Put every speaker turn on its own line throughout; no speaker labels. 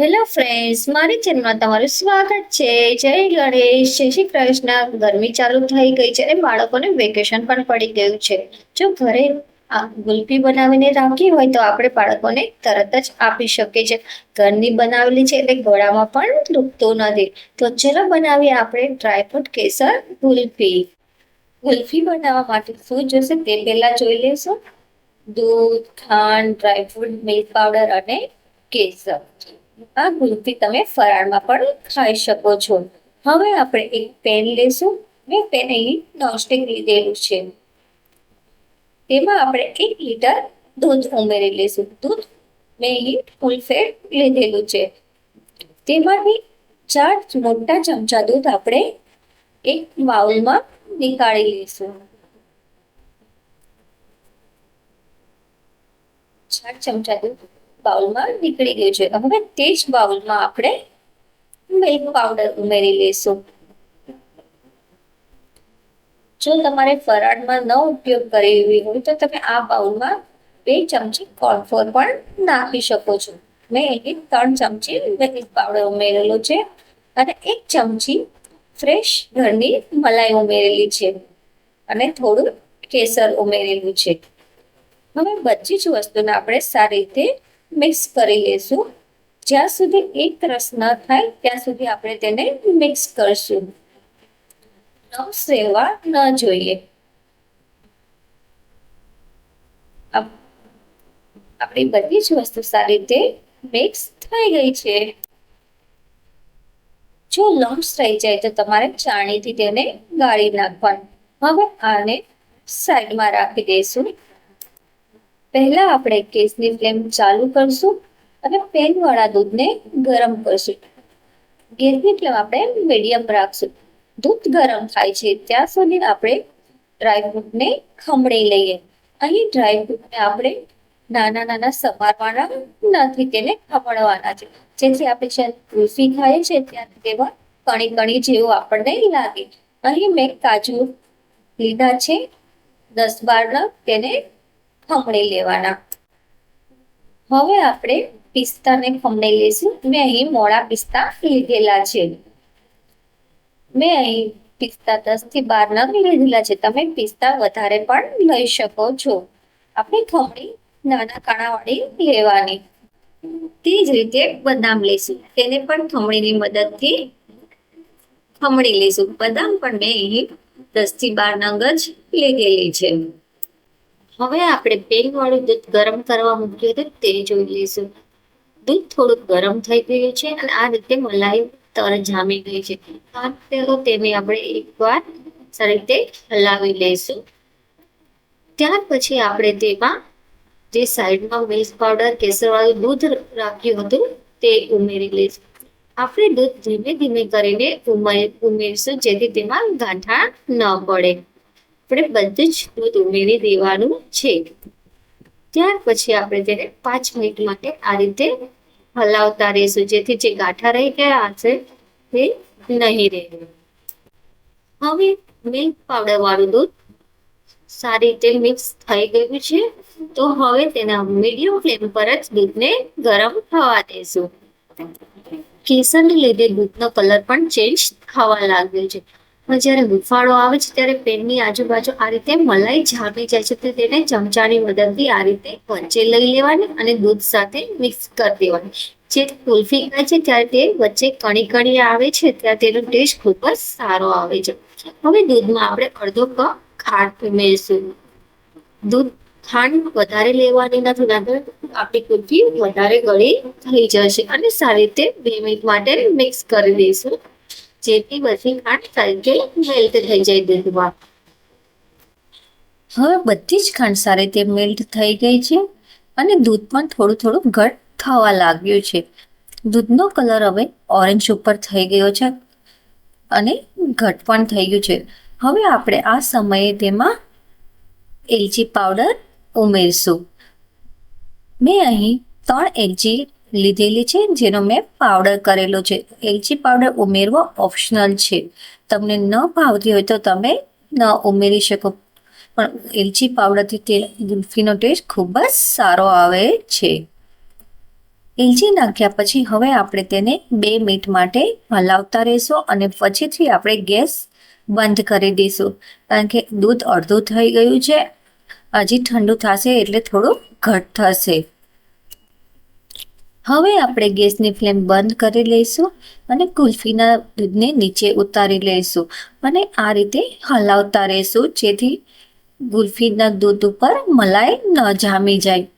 Hello friends મારી ચેનલમાં તમારું સ્વાગત છે. જય ગણેશ, જય શ્રી કૃષ્ણ. ગરમી ચાલુ થઈ ગઈ છે અને બાળકોને વેકેશન પણ પડી ગયું છે. જો ઘરે આ ગુલ્ફી બનાવીને રાખી હોય તો આપણે બાળકોને તરત જ આપી શકીએ છીએ. ઘરની બનાવેલી છે એટલે ગળામાં પણ દુખતું નથી. તો ચલો બનાવીએ આપણે ડ્રાયફ્રૂટ કેસર ગુલ્ફી. ગુલ્ફી બનાવવા માટે શું જોશે તે પહેલાં જોઈ લેશું દૂધ, ખાંડ ડ્રાયફ્રૂટ મિલ્ક પાવડર અને કેસર. આ ગુલ્ફી તમે ફરાળમાં પણ ખાઈ શકો છો. હવે આપણે એક પેન લેશું. મેં પેન અહીં નોનસ્ટિક લીધેલું છે. તેમાં આપણે એક લીટર દૂધ ઉમેરી લઈશું દૂધ મેં અહીં ફૂલફેટ લીધેલું છે. તેમાંથી ચાર મોટા ચમચા દૂધ આપણે એક બાઉલમાં નીકાળી લઈશું ચાર ચમચા દૂધ બાઉલમાં નીકળી ગયું છે. હવે તે જ બાઉલમાં આપણે મિલ્ક પાવડર ઉમેરી લઈશું. જો તમારે ફરાળમાં ન ઉપયોગ કરવી હોય તો તમે આ બાઉલમાં બે ચમચી કોર્નફ્લોર પણ નાખી શકો છો. મેં એની ત્રણ ચમચી મિલ્ક પાવડર ઉમેરેલો છે અને એક ચમચી ફ્રેશ ઘરની મલાઈ ઉમેરેલી છે અને થોડું કેસર ઉમેરેલું છે. હવે બધી જ વસ્તુને આપણે સારી રીતે મિક્સ કરી લેશું. જ્યાં સુધી એક રસ ન થાય, ત્યાં સુધી આપણે તેને મિક્સ કરશું. નવ સેવા ન જોઈએ. આપણી બધી જ વસ્તુ સારી રીતે મિક્સ થઈ ગઈ છે. જો લમ્સ રહી જાય તો તમારે ચાણીથી તેને ગાળી નાખવાનું. હવે આને સાઈડમાં રાખી દઈશું. પહેલા આપણે ગેસની ફ્લેમ ચાલુ કરશું અને પેનવાળા દૂધને ગરમ કરશું. ગેસની ફ્લેમ આપણે મીડિયમ રાખશું. દૂધ ગરમ થાય છે ત્યાં સુધી આપણે ડ્રાયફ્રૂટને ખમણી લઈએ. અહીં ડ્રાયફ્રૂટને આપણે નાના નાના સમારવાના નથી તેને ખમણવાના છે. જેથી આપણે જ્યારે કૃષિ ખાઈએ છીએ ત્યાં તેમાં કણી કણી જેવું આપણને લાગે. અહીં મેં કાજુ લીધા છે. દસ બારના તેને ખમણી લેવાના. હવે આપણે પિસ્તાને ખમણી લઈશું. મેં અહીં મોડા પિસ્તા લીધેલા છે. મેં અહીં પિસ્તા દસથી બાર નંગ લીધેલા છે. તમે પિસ્તા વધારે પણ લઈ શકો છો. આપણે ખમણી નાના કાણાવાળી લેવાની. તે જ રીતે બદામ લઈશું. તેને પણ ખમણીની મદદથી ખમણી લઈશું. બદામ પણ મેં અહીં દસથી બાર નંગ જ લીધેલી છે. હવે આપણે પેન વાળું દૂધ ગરમ કરવા મૂક્યું હતું તે જોઈ લઈશું. દૂધ થોડુંક ગરમ થઈ ગયું છે અને આ રીતે મલાઈ તર જામી ગઈ છે. આ તેને આપણે એકવાર સારી રીતે હલાવી લઈશું. ત્યાર પછી આપણે તેમાં જે સાઈડમાં મિલ્ક પાવડર, કેસરવાળું દૂધ રાખ્યું હતું તે ઉમેરી લઈશું. આપણે દૂધ ધીમે ધીમે કરીને ઉમેરીશું જેથી તેમાં ગાંઠા ન પડે. આપણે બધું જ દૂધ ઉમેરી દેવાનું છે. ત્યાર પછી આપણે તેને પાંચ મિનિટ માટે આ રીતે હલાવતા રહીશું. જેથી જે ગાંઠા રહી ગયા હશે તે નહીં રહે. હવે મિલ્ક પાવડર વાળું દૂધ સારી રીતે મિક્સ થઈ ગયું છે. તો હવે તેના મીડિયમ ફ્લેમ પર જ દૂધને ગરમ થવા દેશું. કેસરને લીધે દૂધનો કલર પણ ચેન્જ થવા લાગ્યો છે. જ્યારે હુંફાળો આવે છે ત્યારે પેનની આજુબાજુ આ રીતે મલાઈ જામી જાય છે તો તેને ચમચાની મદદથી આ રીતે વચ્ચે લઈ લેવાની અને દૂધ સાથે મિક્સ કરી દેવાની. જે કુલ્ફી ખાય છે ત્યારે તે વચ્ચે કણી કણી આવે છે ત્યારે તેનો ટેસ્ટ ખૂબ જ સારો આવે છે. હવે દૂધમાં આપણે અડધો કપ ખાંડ ઉમેરીશું. દૂધ ખાંડ વધારે લેવાની નથી નહીતર આપણી કુલ્ફી વધારે ગળી થઈ જશે અને સારી રીતે બે મિનિટ માટે મિક્સ કરી દઈશું. જેથી બધી ખાંડ સરખી મેલ્ટ થઈ જાય દૂધમાં. હવે બધી જ ખાંડ સારી રીતે મેલ્ટ થઈ ગઈ છે અને દૂધ પણ થોડું થોડું ઘટ થવા લાગ્યું છે. દૂધનો કલર હવે ઓરેન્જ ઉપર થઈ ગયો છે અને ઘટ પણ થઈ ગયું છે. હવે આપણે આ સમયે તેમાં એલચી પાવડર ઉમેરશું. મેં અહીં ત્રણ એલચી લીધેલી છે, જેનો મેં પાવડર કરેલો છે. એલચી પાવડર ઉમેરવો ઓપ્શનલ છે. તમને ન ભાવતી હોય તો તમે ન ઉમેરી શકો. પણ એલચી પાવડરથી તે ગુલ્ફીનો ટેસ્ટ ખૂબ જ સારો આવે છે. એલચી નાખ્યા પછી હવે આપણે તેને બે મિનિટ માટે હલાવતા રહીશું અને પછીથી આપણે ગેસ બંધ કરી દઈશું. કારણ કે દૂધ અડધું થઈ ગયું છે. હજી ઠંડુ થશે એટલે થોડું ઘટ થશે. હવે આપણે ગેસની ફ્લેમ બંધ કરી લઈશું અને કુલ્ફીના દૂધને નીચે ઉતારી લઈશું અને આ રીતે હલાવતા રહીશું જેથી ગુલ્ફીના દૂધ ઉપર મલાઈ ન જામી જાય.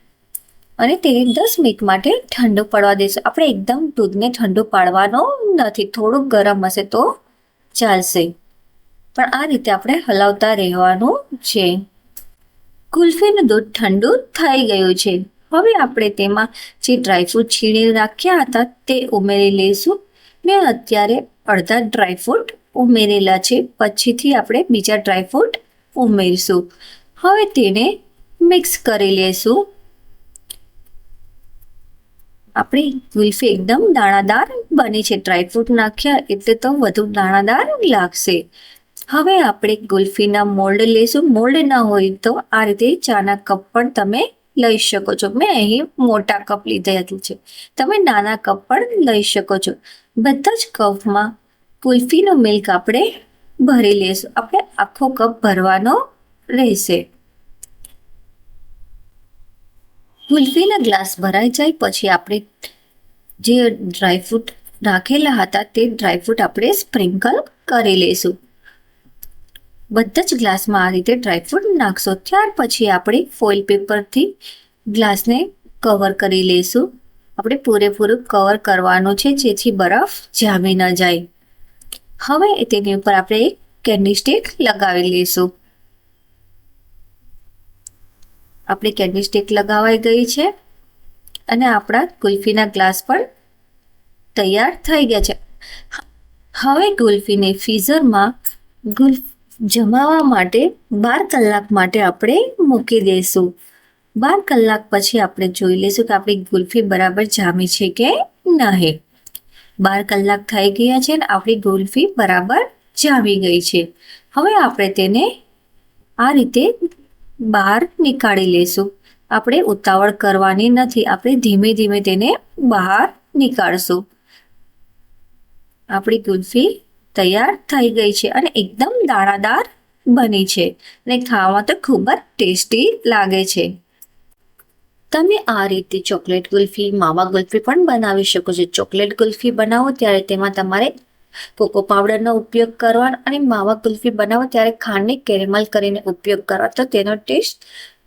અને તેને દસ મિનિટ માટે ઠંડુ પડવા દઈશું. આપણે એકદમ દૂધને ઠંડુ પાડવાનો નથી. થોડુંક ગરમ હશે તો ચાલશે. પણ આ રીતે આપણે હલાવતા રહેવાનું છે. કુલ્ફીનું દૂધ ઠંડુ થઈ ગયું છે. હવે આપણે તેમાં જે ડ્રાયફ્રૂટ છીણી રાખ્યા હતા તે ઉમેરી લઈશું. મેં અત્યારે અડધા ડ્રાયફ્રૂટ ઉમેરેલા છે. પછીથી આપણે બીજા ડ્રાયફ્રૂટ ઉમેરીશું. હવે તેને મિક્સ કરી લઈશું. આપણી ગુલ્ફી એકદમ દાણાદાર બની છે. ડ્રાયફ્રૂટ નાખ્યા એટલે તો વધુ દાણાદાર લાગશે. હવે આપણે ગુલ્ફીના મોલ્ડ લઈશું. મોલ્ડ ના હોય તો આ રીતે ચાના કપ પણ તમે લઈ શકો છો. મેં અહીં મોટા કપ લીધેલું છે. તમે નાના કપ પણ લઈ શકો છો. બધા જ કપમાં કુલ્ફીનો મિલ્ક આપણે ભરી લઈશું. આપણે આખો કપ ભરવાનો રહેશે. કુલ્ફીના ગ્લાસ ભરાઈ જાય, પછી આપણે જે ડ્રાયફ્રૂટ રાખેલા હતા તે ડ્રાયફ્રૂટ આપણે સ્પ્રિંકલ કરી લઈશું. બધા જ ગ્લાસમાં આ રીતે ડ્રાયફ્રૂટ નાખશો. ત્યાર પછી આપણે ફોઇલ પેપરથી ગ્લાસને કવર કરી લઈશું. આપણે પૂરેપૂરું કવર કરવાનું છે, જેથી બરફ જામી ન જાય. હવે તેની ઉપર આપણે એક કેન્ડી સ્ટિક લગાવી લઈશું. આપણી કેન્ડી સ્ટિક લગાવાઈ ગઈ છે અને આપણા કુલ્ફીના ગ્લાસ પણ તૈયાર થઈ ગયા છે. હવે ગુલ્ફીને ફ્રીઝરમાં ગુલ્ફ જમાવા માટે બાર કલાક માટે આપણે મૂકી દઈશું. બાર કલાક પછી આપણે જોઈ લઈશું કે આપણી ગુલ્ફી બરાબર જામી છે કે નહીં. બાર કલાક થઈ ગયા છે ને આપણી ગુલ્ફી બરાબર જામી ગઈ છે. હવે આપણે તેને આ રીતે બહાર નીકાળી લઈશું. આપણે ઉતાવળ કરવાની નથી. આપણે ધીમે ધીમે તેને બહાર નીકાળશું. આપણી ગુલ્ફી તૈયાર થઈ ગઈ છે અને એકદમ દાણાદાર બની છે. અને ખાવામાં તો ખૂબ જ ટેસ્ટી લાગે છે. તમે આ રીતે ચોકલેટ ગુલ્ફી, માવા ગુલ્ફી પણ બનાવી શકો છો. ચોકલેટ ગુલ્ફી બનાવો ત્યારે તેમાં તમારે કોકો પાવડરનો ઉપયોગ કરવાનો અને માવા ગુલ્ફી બનાવો ત્યારે ખાંડને કેરેમલ કરીને ઉપયોગ કરવા તો તેનો ટેસ્ટ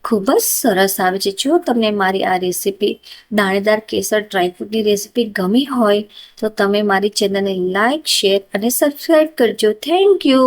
ખૂબ જ સરસ આવે છે. જો તમને મારી આ રેસીપી દાણેદાર કેસર ડ્રાયફ્રૂટની રેસીપી ગમી હોય, તો તમે મારી ચેનલને લાઇક શેર અને સબસ્ક્રાઈબ કરજો. Thank you